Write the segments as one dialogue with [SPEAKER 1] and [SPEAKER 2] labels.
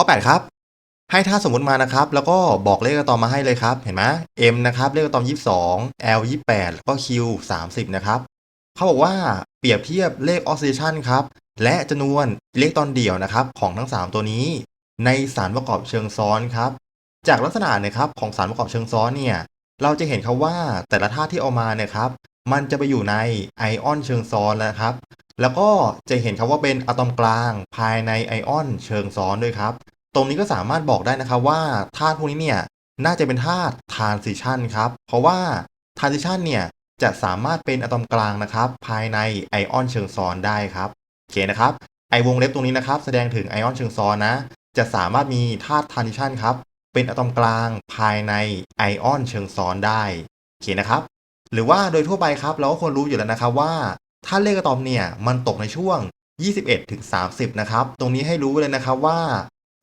[SPEAKER 1] ข้อ 8 ครับ ให้ถ้าสมมติมานะครับ แล้วก็บอกเลขอะตอมมาให้เลยครับ เห็นไหม M นะครับ เลขอะตอม 22 L 28แล้วก็ Q 30 นะครับ เขาบอกว่าเปรียบเทียบเลขออกซิเดชันครับ และจำนวนเลขตอนเดี่ยวนะครับ ของทั้ง 3 ตัวนี้ ในสารประกอบเชิงซ้อนครับ จากลักษณะนะครับของสารประกอบเชิงซ้อนเนี่ย เราจะเห็นครับว่าแต่ละธาตุที่เอามาเนี่ยครับ มันจะไปอยู่ในไอออนเชิงซ้อนแล้วครับแล้วก็จะเห็นครับว่าเป็นอะตอมกลางภายในไอออนเชิงซ้อนด้วยครับ ตรงนี้ก็สามารถบอกได้นะครับว่าธาตุพวกนี้เนี่ยน่าจะเป็นธาตุทรานซิชันครับ เพราะว่าทรานซิชันเนี่ยจะสามารถเป็นอะตอมกลางนะครับ ภายในไอออนเชิงซ้อนได้ครับโอเคนะครับไอวงเล็บตรงนี้นะครับ แสดงถึงไอออนเชิงซ้อนนะ จะสามารถมีธาตุทรานซิชันครับ เป็นอะตอมกลางภายในไอออนเชิงซ้อนได้โอเคนะครับหรือว่าโดยทั่วไปครับเราก็ควรรู้อยู่แล้วนะครับว่าถ้าเลขอะตอมเนี่ยมันตกในช่วง 21ถึง30 นะครับ ตรงนี้ให้รู้เลยนะครับว่า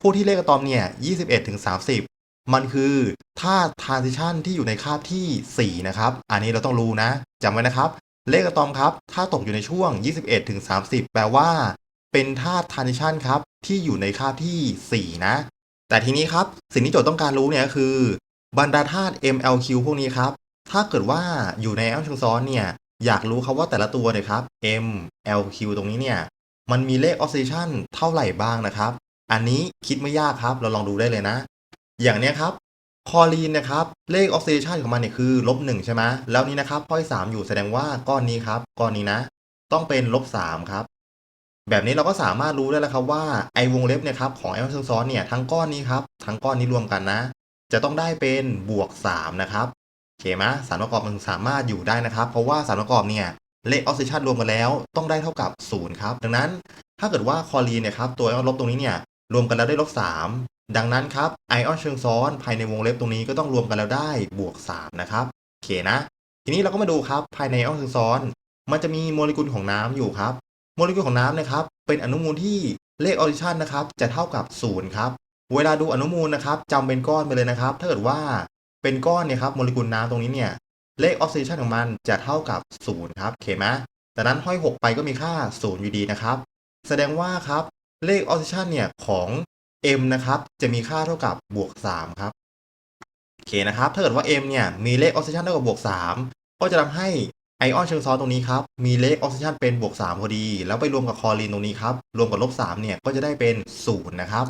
[SPEAKER 1] ผู้ที่เลขอะตอมเนี่ย 21ถึง30 มันคือธาตุ transition ที่อยู่ในคาบที่ 4 นะครับ อันนี้เราต้องรู้นะจำไว้นะครับ เลขอะตอมครับ ถ้าตกอยู่ในช่วง 21ถึง30 แปลว่า เป็นธาตุ transition ครับที่อยู่ในคาบที่ 4 นะ แต่ทีนี้ครับ สิ่งที่โจทย์ต้องการรู้เนี่ยคือบรรดาธาตุ MLQ พวกนี้ครับ ถ้าเกิดว่าอยู่ในแอลเชิงซ้อนเนี่ย อยากรู้ครับว่าแต่ละตัวเนี่ยครับ M L Q ตรงนี้เนี่ย มันมีเลขออกซิชันเท่าไหร่บ้างนะครับ อันนี้คิดไม่ยากครับ เราลองดูได้เลยนะ อย่างเนี้ยครับคอลีนนะครับ เลขออกซิเดชันของมันเนี่ยคือลบหนึ่งใช่ไหมแล้วนี้นะครับพ้อยสามอยู่แสดงว่าก้อนนี้ครับก้อนนี้นะ ต้องเป็นลบสามครับ แบบนี้เราก็สามารถรู้ได้แล้วครับว่าไอวงเล็บเนี่ยครับของไอออนเชิงซ้อนเนี่ยทั้งก้อนนี้ครับทั้งก้อนนี้รวมกันนะ จะต้องได้เป็นบวกสามนะครับโอเคไหมสารประกอบมันสามารถอยู่ได้นะครับ เพราะว่าสารประกอบเนี่ยเลขออกซิเดชันรวมกันแล้ว ต้องได้เท่ากับ0ครับดังนั้นถ้าเกิดว่าคอรีนเนี่ยครับตัวไอออนลบตรงนี้เนี่ย รวมกันแล้วได้ลบ3ดังนั้นครับไอออนเชิงซ้อนภายในวงเล็บตรงนี้ก็ต้องรวมกันแล้วได้บวก3นะครับโอเคนะ ทีนี้เราก็มาดูครับภายในไอออนเชิงซ้อน มันจะมีโมเลกุลของน้ำอยู่ครับ โมเลกุลของน้ำนะครับเป็นอนุมูลที่เลขออกซิชันนะครับจะเท่ากับ0ครับเวลาดูอนุมูลนะครับจำเป็นก้อนไปเลยนะครับ ถ้าเกิดว่าเป็นก้อนเนี่ยครับโมเลกุลน้ำตรงนี้เนี่ยเลขออกซิชันของมันจะเท่ากับ0ครับโอเคไหมแต่นั้นห้อย 6 ไปก็มีค่า0อยู่ดีนะครับ แสดงว่าครับ เลขออกซิชันเนี่ยของ m นะครับ จะมีค่าเท่ากับบวก 3 ครับ โอเคนะครับ ถ้าเกิดว่า m เนี่ย มีเลขออกซิชันเท่ากับบวก 3 ก็จะทำให้ไอออนเชิงซ้อนตรงนี้ครับ มีเลขออกซิชันเป็นบวก 3 พอดี แล้วไปรวมกับคลอรีนตรงนี้ครับ รวมกับลบ 3 เนี่ย ก็จะได้เป็น 0 นะครับ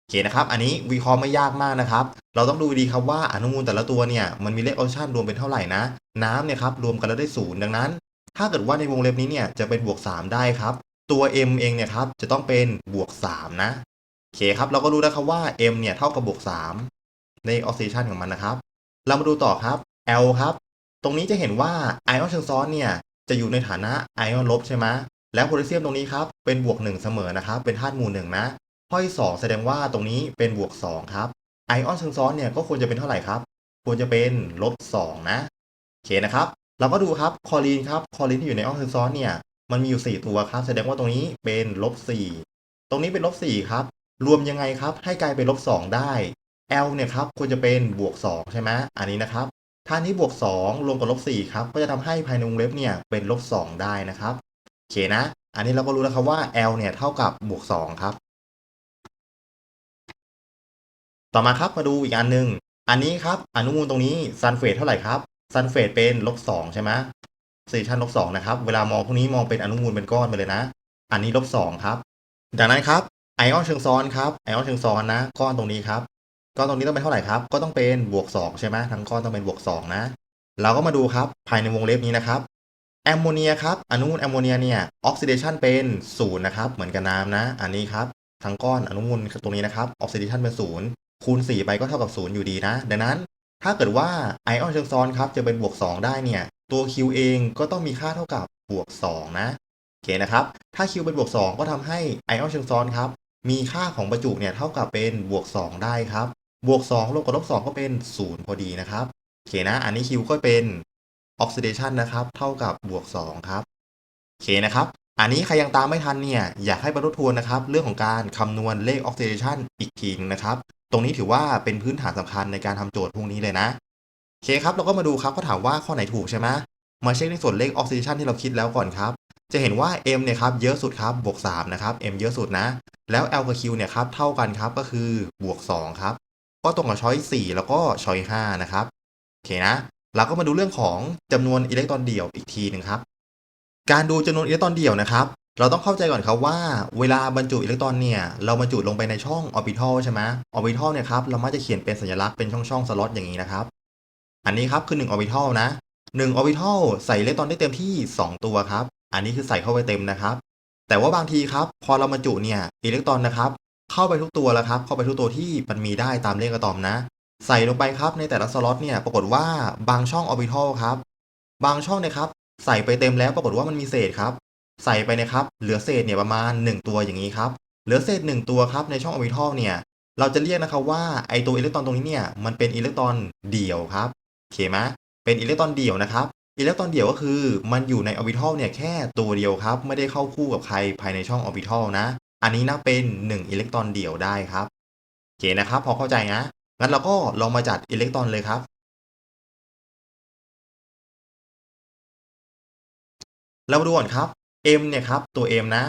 [SPEAKER 1] โอเคนะครับ อันนี้วิเคราะห์ไม่ยากมากนะครับ เราต้องดูดีครับว่าอนุมูลแต่ละตัวเนี่ย มันมีเลขออซิชันรวมเป็นเท่าไหร่นะ น้ำเนี่ยครับ รวมกันแล้วได้ศูนย์ดังนั้น ถ้าเกิดว่าในวงเล็บนี้เนี่ย จะเป็นบวก 3 ได้ครับ ตัว m เองเนี่ยครับจะต้องเป็นบวก 3 นะ โอเคครับ เราก็รู้แล้วครับว่า m เนี่ยเท่ากับบวก 3 ในออกซิชันของมันนะครับ เรามาดูต่อครับ l ครับ ตรงนี้จะเห็นว่าไอออนเชิงซ้อนเนี่ยจะอยู่ในฐานะไอออนลบใช่ไหมแล้วโพแทสเซียมตรงนี้ครับเป็นบวก 1 เสมอนะครับ เป็นธาตุหมู่หนึ่งนะข้อที่2แสดงว่าตรงนี้เป็นบวก 2 ครับ ไอออนเชิงซ้อนเนี่ยก็ควรจะเป็นเท่าไหร่ครับ ควรจะเป็นลบ2นะ โอเคนะครับ เราก็ดูครับคลอรีนครับคลอรีนที่อยู่ในออนเชิงซ้อนเนี่ย มันมีอยู่ 4 ตัวครับ แสดงว่าตรงนี้เป็นลบ4ตรงนี้เป็นลบ4ครับ รวมยังไงครับ ให้กลายเป็นลบ2ได้ L เนี่ยครับควรจะเป็นบวก2ใช่ไหมอันนี้นะครับถ้านี้บวก2รวมกับลบ4ครับ ก็จะทำให้ภายในวงเล็บเนี่ยเป็นลบ2ได้นะครับโอเคนะ อันนี้เราก็รู้แล้วครับว่า L เนี่ยเท่ากับบวก2ครับ ต่อมาครับมาดูอีกอันหนึ่งอันนี้ครับอนุมูลตรงนี้ซัลเฟตเท่าไหร่ครับซัลเฟตเป็นลบสองใช่ไหม ซีชันลบสองนะครับ เวลามองพวกนี้มองเป็นอนุมูลเป็นก้อนไปเลยนะ อันนี้ลบสองครับดังนั้นครับไอออนเชิงซ้อนครับไอออนเชิงซ้อนนะ ก้อนตรงนี้ครับ ก้อนตรงนี้ต้องเป็นเท่าไหร่ครับ ก็ต้องเป็นบวกสองใช่ไหมทั้งก้อนต้องเป็นบวกสองนะ เราก็มาดูครับภายในวงเล็บนี้นะครับแอมโมเนียครับอนุมูลแอมโมเนียเนี่ยออกซิเดชันเป็นศูนย์นะครับเหมือนกับน้ำนะ อันนี้ครับทั้งก้อนอนุมูลตรงนี้นะครับออกซิเดชันเป็นศูนย์คูณ4ไปก็เท่ากับ0อยู่ดีนะ ดังนั้นถ้าเกิดว่าไอออนเชิงซ้อนครับจะเป็นบวก2ได้เนี่ย ตัว Q เองก็ต้องมีค่าเท่ากับบวก 2 นะโอเคนะครับ ถ้า Q เป็นบวก 2 ก็ทำให้ไอออนเชิงซ้อนครับ มีค่าของประจุเนี่ยเท่ากับเป็นบวก 2 ได้ครับ บวก 2 ลบกับลบ 2 ก็เป็น 0 พอดีนะครับโอเคนะ อันนี้ Q ก็เป็นออกซิเดชันนะครับ เท่ากับบวก 2 ครับโอเคนะครับ อันนี้ใครยังตามไม่ทันเนี่ย อยากให้บรรลุทวนนะครับ เรื่องของการคำนวณเลขออกซิเดชันอีกทีนึงนะครับ ตรงนี้ถือว่าเป็นพื้นฐานสำคัญในการทำโจทย์พวกนี้เลยนะ เคครับเราก็มาดูครับเขาถามว่าข้อไหนถูกใช่ไหมมาเช็คในส่วนเลขออกซิเดชันที่เราคิดแล้วก่อนครับ จะเห็นว่า M เนี่ยครับเยอะสุดครับบวก3นะครับ M เยอะสุดนะ แล้ว L กับ Q เนี่ยครับเท่ากันครับก็คือบวก2ครับก็ตรงกับช้อย4แล้วก็ช้อย5นะครับโอเคนะ เราก็มาดูเรื่องของจำนวนอิเล็กตรอนเดี่ยวอีกทีหนึ่งครับ การดูจำนวนอิเล็กตรอนเดี่ยวนะครับ เราต้องเข้าใจก่อนครับว่า เวลาบรรจุอิเล็กตรอนเนี่ยเราบรรจุลงไปในช่องออร์บิทัลใช่ไหมออร์บิทัลเนี่ยครับเรามักจะเขียนเป็นสัญลักษณ์เป็นช่องๆสล็อตอย่างนี้นะครับ อันนี้ครับคือ1ออร์บิทัลนะ1ออร์บิทัลใส่อิเล็กตรอนได้เต็มที่ 2 ตัวครับ อันนี้คือใส่เข้าไปเต็มนะครับ แต่ว่าบางทีครับพอเราบรรจุเนี่ยอิเล็กตรอนนะครับเข้าไปทุกตัวแล้วครับ เข้าไปทุกตัวที่มันมีได้ตามเลขอะตอมนะ ใส่ลงไปครับในแต่ละสล็อตเนี่ยปรากฏว่าบางช่องออร์บิทัลครับบางช่องเนี่ยครับใส่ไปเต็มแล้วปรากฏว่ามันมีเศษครับ ใส่ไปนะครับเหลือเศษเนี่ยประมาณ 1 ตัวอย่างนี้ครับเหลือเศษ 1 ตัวครับในช่องออร์บิทัลเนี่ยเราจะเรียกนะครับว่าไอตัวอิเล็กตรอนตรงนี้เนี่ยมันเป็นอิเล็กตรอนเดี่ยวครับ เคไหมเป็นอิเล็กตรอนเดี่ยวนะครับอิเล็กตรอนเดี่ยวก็คือมันอยู่ในออร์บิทัลเนี่ยแค่ตัวเดียวครับ ไม่ได้เข้าคู่กับใครภายในช่องออร์บิทัลนะ อันนี้นะเป็น 1 อิเล็กตรอนเดี่ยวได้ครับโอเคนะครับ พอเข้าใจนะงั้นเราก็ลองมาจัดอิเล็กตรอนเลยครับ เรามาดูก่อนครับ M เนี่ยครับตัว M นะ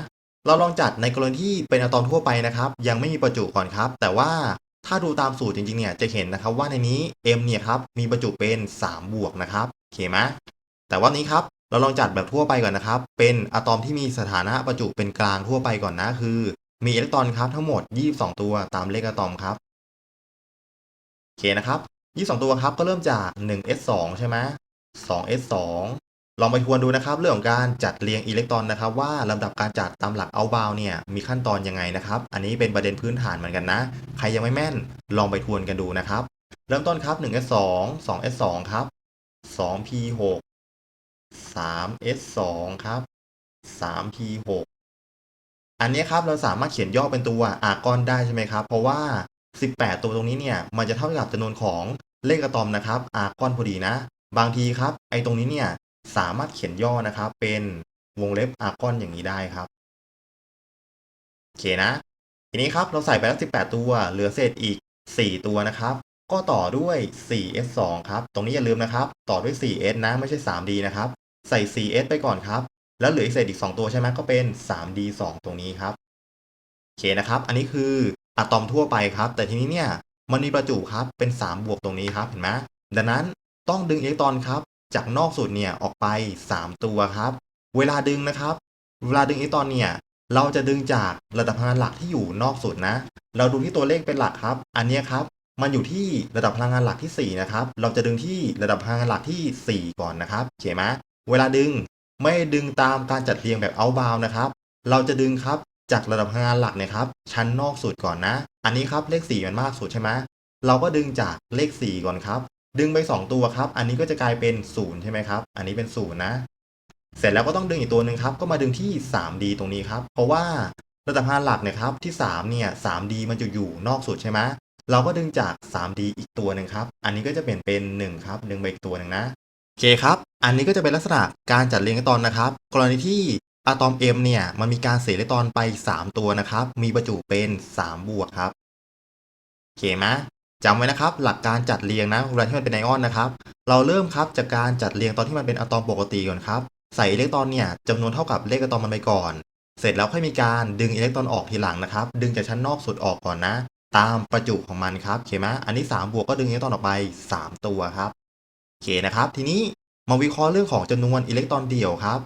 [SPEAKER 1] เราลองจัดในกรณีที่เป็นอะตอมทั่วไปนะครับ ยังไม่มีประจุก่อนครับ แต่ว่า ถ้าดูตามสูตรจริงๆเนี่ยจะเห็นนะครับว่าในนี้ M เนี่ยครับมีประจุเป็น 3 บวกนะครับโอเคไหมแต่ว่านี้ครับเราลองจัดแบบทั่วไปก่อนนะครับ เป็นอะตอมที่มีสถานะประจุเป็นกลางทั่วไปก่อนนะคือ มีอิเล็กตรอนครับทั้งหมด 22 ตัวตามเลขอะตอมครับโอเคนะครับ 22 ตัวครับก็เริ่มจาก 1s2 ใช่ไหม 2s2 ลองไปทวนดูนะครับเรื่องของการจัดเรียงอิเล็กตรอนนะครับ ว่าลำดับการจัดตามหลักเอาบาวเนี่ยมีขั้นตอนยังไงนะครับ อันนี้เป็นประเด็นพื้นฐานเหมือนกันนะ ใครยังไม่แม่นลองไปทวนกันดูนะครับ เริ่มต้นครับ 1s2 2s2 ครับ 2p6 3s2 ครับ 3p6 อันนี้ครับเราสามารถเขียนย่อเป็นตัวอากอนได้ใช่ไหมครับ เพราะว่า 18 ตัวตรงนี้เนี่ยมันจะเท่ากับจำนวนของเลขอะตอมนะครับอากอนพอดีนะ บางทีครับไอ้ตรงนี้เนี่ย สามารถเขียนย่อนะครับ เป็นวงเล็บอาร์กอนอย่างนี้ได้ครับโอเคนะ ทีนี้ครับเราใส่ไปแล้ว 18 ตัว เหลือเศษอีก 4 ตัวนะครับ ก็ต่อด้วย 4s2 ครับ ตรงนี้อย่าลืมนะครับ ต่อด้วย 4s นะ ไม่ใช่ 3d นะครับ ใส่ 4s ไปก่อนครับ แล้วเหลืออีกเศษอีก 2 ตัวใช่ไหมก็เป็น 3d2 ตรงนี้ครับโอเคนะครับ อันนี้คืออะตอมทั่วไปครับ แต่ทีนี้เนี่ยมันมีประจุครับ เป็น 3 บวกตรงนี้ครับ เห็นไหมดังนั้นต้องดึงอิเล็กตรอนครับ จากนอกสุดเนี่ยออกไป 3 ตัวครับ เวลาดึงนะครับ เวลาดึงอิเล็กตอนเนี่ยเราจะดึงจากระดับพลังงานหลักที่อยู่นอกสุดนะ เราดูที่ตัวเลขเป็นหลักครับ อันนี้ครับ มันอยู่ที่ระดับพลังงานหลักที่ 4 นะครับ เราจะดึงที่ระดับพลังงานหลักที่ 4 ก่อนนะครับโอเคไหมเวลาดึงไม่ดึงตามการจัดเรียงแบบเอาบาวนะครับ เราจะดึงครับจากระดับพลังงานหลักเนี่ยครับชั้นนอกสุดก่อนนะ อันนี้ครับเลข 4 มันมากสุดใช่ไหมเราก็ดึงจากเลข 4 ก่อนครับ ดึงไป 2 ตัวครับ อันนี้ก็จะกลายเป็น0ใช่ไหมครับ อันนี้เป็น0นะ เสร็จแล้วก็ต้องดึงอีกตัวหนึ่งครับ ก็มาดึงที่ 3D ตรงนี้ครับ เพราะว่าระดับพานหลักเนี่ยครับที่ 3 เนี่ย 3D มันจะอยู่นอกสุดใช่ไหมเราก็ดึงจาก 3D อีกตัวหนึ่งครับ อันนี้ก็จะเปลี่ยนเป็น 1 ครับ ดึงไปอีกตัวหนึ่งนะ โอเคครับ อันนี้ก็จะเป็นลักษณะการจัดเรียงอิเล็กตอนนะครับ กรณีที่อะตอม M เนี่ย มันมีการเสียอิเล็กตรอนไป 3 ตัวนะครับ มีประจุเป็น3บวกครับ โอเคไหม จำไว้นะครับ หลักการจัดเรียงนะเวลาที่มันเป็นไอออนนะครับ เราเริ่มครับจากการจัดเรียงตอนที่มันเป็นอะตอมปกติก่อนครับ ใส่อิเล็กตรอนเนี่ยจำนวนเท่ากับเลขอะตอมมันไปก่อน เสร็จแล้วค่อยมีการดึงอิเล็กตรอนออกทีหลังนะครับ ดึงจากชั้นนอกสุดออกก่อนนะ ตามประจุของมันครับโอเคไหมอันนี้ 3 บวกก็ดึงอิเล็กตรอนออกไป 3 ตัวครับโอเคนะครับ ทีนี้มาวิเคราะห์เรื่องของจำนวนอิเล็กตรอนเดี่ยวครับ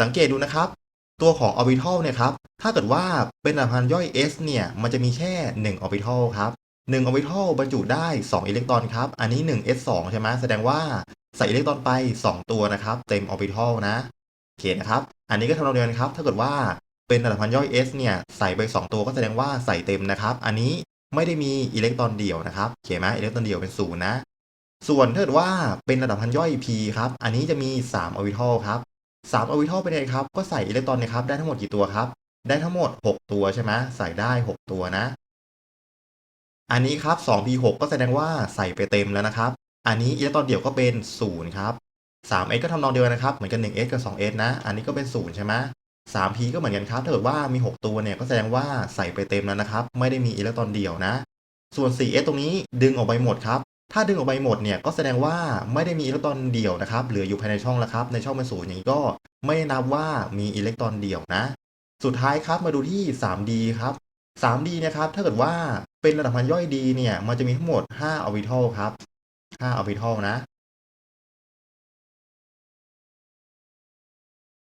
[SPEAKER 1] สังเกตดูนะครับ ตัวของออร์บิทัลเนี่ยครับ ถ้าเกิดว่าเป็นระดับพันย่อย s เนี่ย มันจะมีแค่1ออร์บิทัลครับ 1ออร์บิทัลบรรจุได้ 2 อิเล็กตรอนครับ อันนี้ 1 s 2ใช่ไหมแสดงว่าใส่อิเล็กตรอนไป 2 ตัวนะครับ เต็มออร์บิทัลนะโอเคนะครับ อันนี้ก็ทำนองเดียวกันครับ ถ้าเกิดว่าเป็นระดับพันย่อย s เนี่ย ใส่ไป 2 ตัวก็แสดงว่าใส่เต็มนะครับ อันนี้ไม่ได้มีอิเล็กตรอนเดี่ยวนะครับโอเคไหมอิเล็กตรอนเดี่ยวเป็นศูนย์นะ ส่วนถ้าเกิดว่าเป็นระดับพันย่อย p ครับ อันนี้จะมี 3 ออร์บิทัลครับ3ออร์บิทัลเป็นไงครับ ก็ใส่อิเล็กตรอนนะครับ ได้ทั้งหมดกี่ตัวครับ ได้ทั้งหมด 6 ตัวใช่ไหมใส่ได้ 6 ตัวนะ อันนี้ครับ 2p6 ก็แสดงว่าใส่ไปเต็มแล้วนะครับ อันนี้อิเล็กตรอนเดี่ยวก็เป็น 0 ครับ 3s ก็ทำนองเดียวกันนะครับ เหมือนกัน 1s กับ 2s นะ อันนี้ก็เป็น 0 ใช่ไหม 3p ก็เหมือนกันครับ ถ้าเกิดว่ามี 6 ตัวเนี่ย ก็แสดงว่าใส่ไปเต็มแล้วนะครับ ไม่ได้มีอิเล็กตรอนเดี่ยวนะ ส่วน 4s ตรงนี้ดึงออกไปหมดครับ ถ้าดึงออกไปหมดเนี่ย ก็แสดงว่าไม่ได้มีอิเล็กตรอนเดี่ยวนะครับ เหลืออยู่ภายในช่องแล้วครับ ในช่องเป็นศูนย์อย่างนี้ก็ไม่นับว่ามีอิเล็กตรอนเดี่ยวนะ สุดท้ายครับ มาดูที่ 3D ครับ 3D นะครับ ถ้าเกิดว่า เป็นระดับพันย่อยดีเนี่ย มันจะมีทั้งหมด5ออร์บิทัลครับ5ออร์บิทัลนะ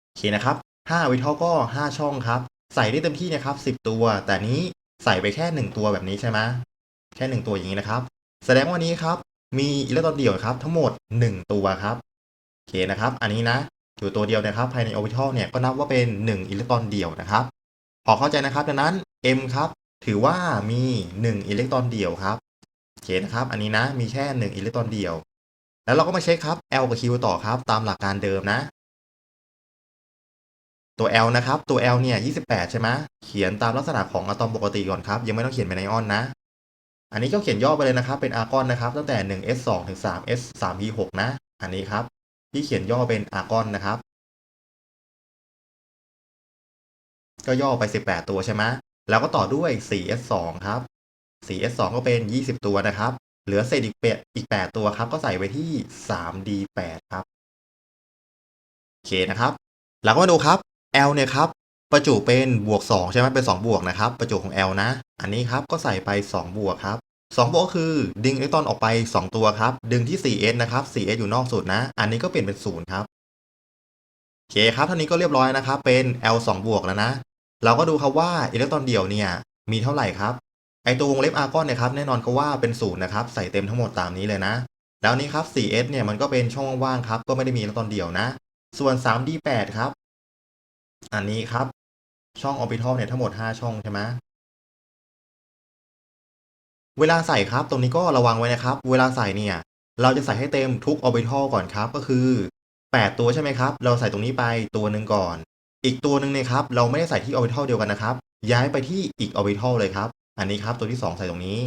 [SPEAKER 1] โอเคนะครับ5ออร์บิทัลก็ 5 ช่องครับ ใส่ได้เต็มที่นะครับ 10 ตัว แต่นี้ใส่ไปแค่ 1 ตัวแบบนี้ใช่ไหมแค่ 1 ตัวอย่างนี้นะครับ แสดงว่านี้ครับ มีอิเล็กตรอนเดี่ยวครับ ทั้งหมด 1 ตัวครับ โอเคนะครับ อันนี้นะ อยู่ตัวเดียวนะครับ ภายในออร์บิทัลเนี่ย ก็นับว่าเป็น 1 อิเล็กตรอนเดี่ยวนะครับ พอเข้าใจนะครับ ดังนั้น M ครับ ถือว่ามี 1 อิเล็กตรอนเดี่ยวครับโอเคนะครับ อันนี้นะมีแค่ 1 อิเล็กตรอนเดี่ยว แล้วเราก็มาเช็คครับ L กับ Q ต่อครับ ตามหลักการเดิมนะ ตัว L นะครับ ตัว L เนี่ย28 ใช่ไหมเขียนตามลักษณะของอะตอมปกติก่อนครับ ยังไม่ต้องเขียนเป็นไอออนนะ อันนี้ก็เขียนย่อไปเลยนะครับ เป็นอาร์กอนนะครับ ตั้งแต่ 1s2 ถึง 3s 3p6 นะ อันนี้ครับ ที่เขียนย่อเป็นอาร์กอนนะครับ ก็ย่อไป 18 ตัวใช่ไหม แล้วก็ต่อด้วย 4s2 ครับ 4s2 ก็เป็น 20 ตัวนะครับ เหลือเศษอีก8อีก 8 ตัวครับ ก็ใส่ไว้ที่ 3d8 ครับโอเคนะครับแล้วก็มาดูครับ L เนี่ยครับ ประจุเป็นบวก 2 ใช่ไหมเป็น 2 บวกนะครับ ประจุของ L นะ อันนี้ครับก็ใส่ไป 2 บวกครับ 2 บวกก็คือดึงอิเล็กตรอนออกไป 2 ตัวครับ ดึงที่ 4s นะครับ 4s อยู่นอกสุดนะ อันนี้ก็เปลี่ยนเป็น 0 ครับโอเคครับเท่านี้ก็เรียบร้อยนะครับ เป็น L 2 บวกแล้วนะ เราก็ดูครับว่าอิเล็กตรอนเดี่ยวเนี่ยมีเท่าไหร่ครับ ไอตัววงเล็บอาร์กอนเนี่ยครับแน่นอนก็ว่าเป็นศูนย์นะครับใส่เต็มทั้งหมดตามนี้เลยนะ แล้วนี้ครับ 4s เนี่ยมันก็เป็นช่องว่างๆครับก็ไม่ได้มีอิเล็กตรอนเดี่ยวนะ ส่วน 3d8 ครับ อันนี้ครับช่องออร์บิทัลเนี่ยทั้งหมด 5 ช่องใช่ไหมเวลาใส่ครับตรงนี้ก็ระวังไว้นะครับ เวลาใส่เนี่ยเราจะใส่ให้เต็มทุกออร์บิทัลก่อนครับก็คือ 8 ตัวใช่ไหมครับ เราใส่ตรงนี้ไปตัวหนึ่งก่อน อีกตัวหนึ่งเนี่ยครับเราไม่ได้ใส่ที่ออร์บิทัลเดียวกันนะครับ ย้ายไปที่อีกออร์บิทัลเลยครับ อันนี้ครับตัวที่ 2 ใส่ตรงนี้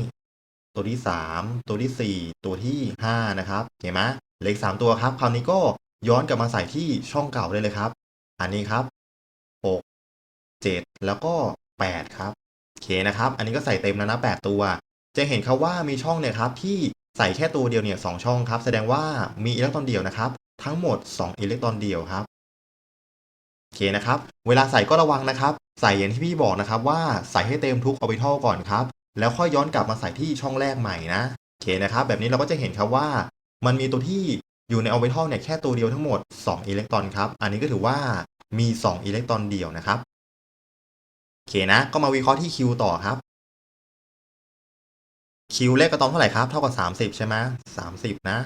[SPEAKER 1] ตัวที่ 3 ตัวที่ 4 ตัวที่ 5 นะครับ เห็นไหมเลืออีก3ตัวครับ คราวนี้ก็ย้อนกลับมาใส่ที่ช่องเก่าได้เลยครับ อันนี้ครับ 6 7 แล้วก็ 8 ครับโอเคนะครับ อันนี้ก็ใส่เต็มแล้วนะ8ตัว จะเห็นครับว่ามีช่องเนี่ยครับที่ใส่แค่ตัวเดียวเนี่ยสช่องครับ แสดงว่ามีอิเล็กตรอนเดียวนะครับ ทั้งหมด 2 อิเล็กตรอนเดียวครับ เคนะครับ เวลาใส่ก็ระวังนะครับ ใส่อย่างที่พี่บอกนะครับว่าใส่ให้เต็มทุกออร์บิทัลก่อนครับ แล้วค่อยย้อนกลับมาใส่ที่ช่องแรกใหม่นะโอเคนะครับ แบบนี้เราก็จะเห็นครับว่า มันมีตัวที่อยู่ในออร์บิทัลเนี่ยแค่ตัวเดียวทั้งหมด 2 อิเล็กตรอนครับ อันนี้ก็ถือว่ามี 2 อิเล็กตรอนเดียวนะครับโอเคนะ ก็มาวิเคราะห์ที่ Q ต่อครับ Q เลขอะตอมเท่าไหร่ครับ เท่ากับ 30 ใช่ไหม30นะ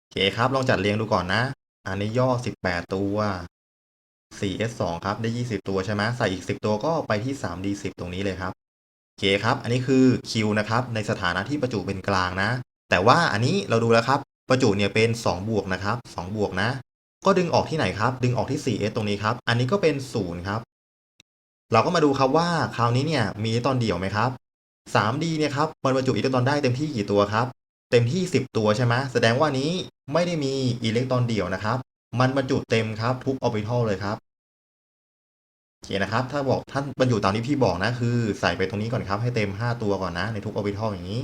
[SPEAKER 1] โอเคครับ ลองจัดเรียงดูก่อนนะ อันนี้ย่อ 18 ตัว 4s2 ครับ ได้ 20 ตัวใช่ไหมใส่อีก 10 ตัวก็ไปที่ 3d10 ตรงนี้เลยครับ โอเคครับ อันนี้คือ Q นะครับ ในสถานะที่ประจุเป็นกลางนะ แต่ว่าอันนี้เราดูแล้วครับ ประจุเนี่ยเป็น 2 บวกนะครับ 2 บวกนะ ก็ดึงออกที่ไหนครับ ดึงออกที่ 4s ตรงนี้ครับ อันนี้ก็เป็น 0 ครับ เราก็มาดูครับว่าคราวนี้เนี่ยมีอิเล็กตรอนเดี่ยวไหมครับ 3D เนี่ยครับมันบรรจุอิเล็กตรอนได้เต็มที่กี่ตัวครับ เต็มที่ 10 ตัวใช่ไหมแสดงว่านี้ไม่ได้มีอิเล็กตรอนเดี่ยวนะครับ มันบรรจุเต็มครับทุกออร์บิทัลเลยครับโอเคนะครับ ถ้าบอกท่านบรรจุตามที่พี่บอกนะคือ ใส่ไปตรงนี้ก่อนครับให้เต็ม 5 ตัวก่อนนะ ในทุกออร์บิทัลอย่างนี้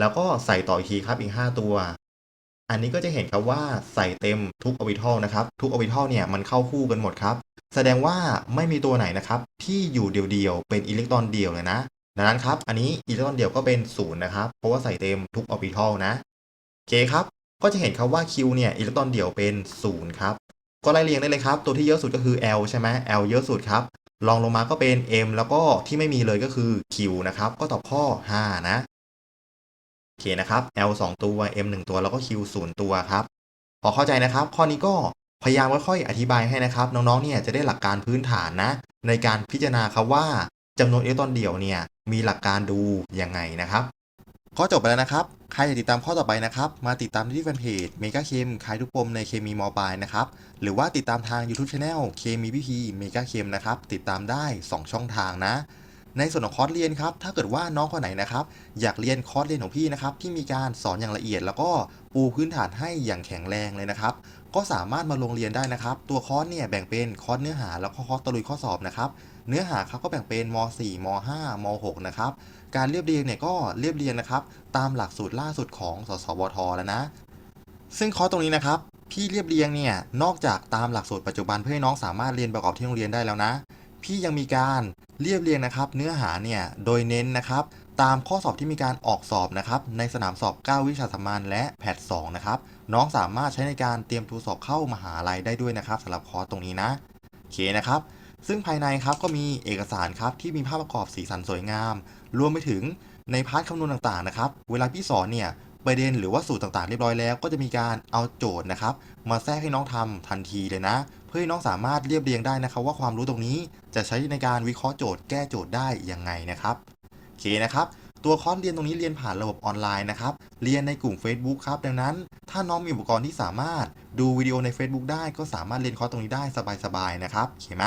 [SPEAKER 1] แล้วก็ใส่ต่ออีกทีครับอีก 5 ตัว อันนี้ก็จะเห็นครับว่าใส่เต็มทุกออร์บิทัลนะครับทุกออร์บิทัลเนี่ยมันเข้าคู่กันหมดครับ แสดงว่าไม่มีตัวไหนนะครับที่อยู่เดียวๆเป็นอิเล็กตรอนเดียวเลยนะดังนั้นครับ อันนี้อิเล็กตรอนเดียวก็เป็นศูนย์นะครับ เพราะว่าใส่เต็มทุกออร์บิทัลนะโอเคครับ ก็จะเห็นครับว่า Q เนี่ยอิเล็กตรอนเดี่ยวเป็นศูนย์ครับ ก็ไล่เรียงได้เลยครับ ตัวที่เยอะสุดก็คือ L ใช่ไหม L เยอะสุดครับลองลงมาก็เป็น M แล้วก็ที่ไม่มีเลยก็คือ Q นะครับ ก็ตอบข้อ 5 นะโอเคนะครับ L 2 ตัว M 1 ตัวแล้วก็ Q 0 ตัวครับ พอเข้าใจนะครับ ข้อนี้ก็พยายามค่อยๆอธิบายให้นะครับ น้องๆเนี่ยจะได้หลักการพื้นฐานนะ ในการพิจารณาครับว่าจำนวนอิเล็กตรอนเดี่ยวเนี่ยมีหลักการดูยังไงนะครับ ข้อจบไปแล้วนะครับ ใครอยากติดตามข้อต่อไปนะครับ มาติดตามที่แฟนเพจเมกาเคมขายทุกปมในเคมีมอปลายนะครับ หรือว่าติดตามทาง YouTube Channel เคมีพีพีเมกาเคมนะครับ ติดตามได้ 2 ช่องทางนะ ในส่วนของคอร์สเรียนครับ ถ้าเกิดว่าน้องคนไหนนะครับ อยากเรียนคอร์สเรียนของพี่นะครับ ที่มีการสอนอย่างละเอียด แล้วก็ปูพื้นฐานให้อย่างแข็งแรงเลยนะครับ ก็สามารถมาลงเรียนได้นะครับ ตัวคอร์สเนี่ยแบ่งเป็นคอร์สเนื้อหาแล้วก็คอร์สตะลุยข้อสอบนะครับ เนื้อหาครับก็แบ่งเป็นม .4 ม .5 ม .6 นะครับ การเรียบเรียงเนี่ยก็เรียบเรียงนะครับ ตามหลักสูตรล่าสุดของสสวทแล้วนะ ซึ่งคอร์สตรงนี้นะครับ พี่เรียบเรียงเนี่ยนอกจากตามหลักสูตรปัจจุบันเพื่อให้น้องสามารถเรียนประกอบที่โรงเรียนได้แล้วนะ พี่ยังมีการเรียบเรียงนะครับ เนื้อหาเนี่ยโดยเน้นนะครับ ตามข้อสอบที่มีการออกสอบนะครับ ในสนามสอบ 9 วิชาสามัญและแพท2นะครับ น้องสามารถใช้ในการเตรียมตัวสอบเข้ามหาลัยได้ด้วยนะครับสำหรับคอร์สตรงนี้นะโอเคนะครับ ซึ่งภายในครับก็มีเอกสารครับที่มีภาพประกอบสีสันสวยงาม รวมไปถึงในพาร์ทคำนวณต่างๆนะครับ เวลาพี่สอนเนี่ยประเด็นหรือว่าสูตรต่างๆเรียบร้อยแล้ว ก็จะมีการเอาโจทย์นะครับ มาแทรกให้น้องทำทันทีเลยนะ เพื่อให้น้องสามารถเรียบเรียงได้นะครับ ว่าความรู้ตรงนี้จะใช้ในการวิเคราะห์โจทย์แก้โจทย์ได้ยังไงนะครับโอเคนะครับตัวคอร์สเรียนตรงนี้เรียนผ่านระบบออนไลน์นะครับ เรียนในกลุ่ม Facebook ครับ ดังนั้น ถ้าน้องมีอุปกรณ์ที่สามารถดูวิดีโอใน Facebook ได้ก็สามารถเรียนคอร์สตรงนี้ได้สบายๆนะครับโอเคไหม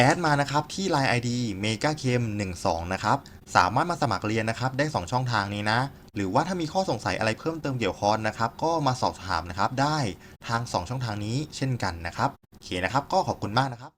[SPEAKER 1] แอดมานะครับที่ Line ID m e g a k e m 1 2นะครับสามารถมาสมัครเรียนนะครับได้ 2 ช่องทางนี้นะ หรือว่าถ้ามีข้อสงสัยอะไรเพิ่มเติมเกี่ยวคอนนะครับก็มาสอบถามนะครับได้ทาง 2 ช่องทางนี้เช่นกันนะครับโอเคนะครับก็ขอบคุณมากนะครับ